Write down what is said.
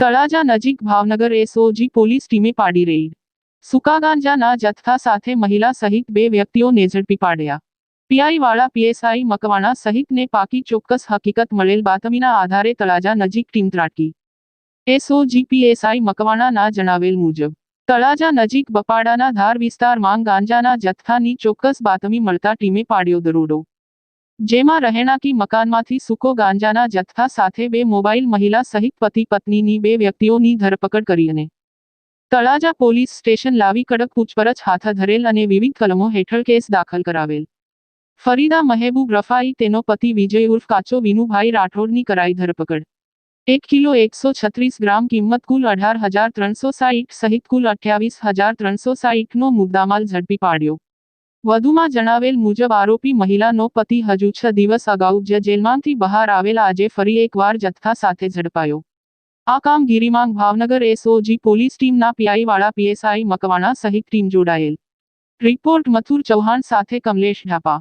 તળાજા નજીક Bhavnagar SOG police ટીમે પાડી રેડ સુકાગાંજા ના જથખા સાથે મહિલા સહિત બે વ્યક્તિઓ ને ઝડપી પાડ્યા પીઆઈ વાળા પીએસઆઈ મકવાણા સહિત ને પાકી ચોક્કસ હકીકત મળેલ બાતમીના આધારે તળાજા નજીક ટીમ ત્રાટકી એસઓજી પીએસઆઈ મકવાણા ના જણાવેલ મુજબ તળાજા નજીક બપાડાના ધાર વિસ્તાર માં ગાંજાના જથખાની ચોક્કસ બાતમી મળતા ટીમે પાડીઓ દરોડો जेमा रहना की मकान माथी सुको गांजाना जत्था साथे बे मोबाइल महिला सहित पति पत्नी नी बे व्यक्तियों नी धरपकड़ करी ने तलाजा पोलिस स्टेशन लावी कड़क पूछपरछ हाथ धरेल अने विविध कलमों हेठ केस दाखिल करेल फरीदा महेबूब रफाई तेनो पति विजय उर्फ काचो विनू भाई राठौर नी कराई धरपकड़ एक किलो एक सौ छत्तीस ग्राम किमत कुल अठार हजार त्रो साइठ सहित कुल अठावीस हजार त्रो साइठ नो मुद्दा मल झड़पी पाड़ियों વધુમાં જણાવેલ મુજબ આરોપી મહિલાનો પતિ હજુ છ દિવસ અગાઉ જ જેલમાંથી બહાર આવેલા આજે ફરી એકવાર જથ્થા સાથે ઝડપાયો આ કામગીરીમાં ભાવનગર એસઓજી પોલીસ ટીમના પીઆઈવાળા પીએસઆઈ મકવાણા સહિત ટીમ જોડાયેલ રિપોર્ટ મથુર ચૌહાણ સાથે કમલેશ ઢાપા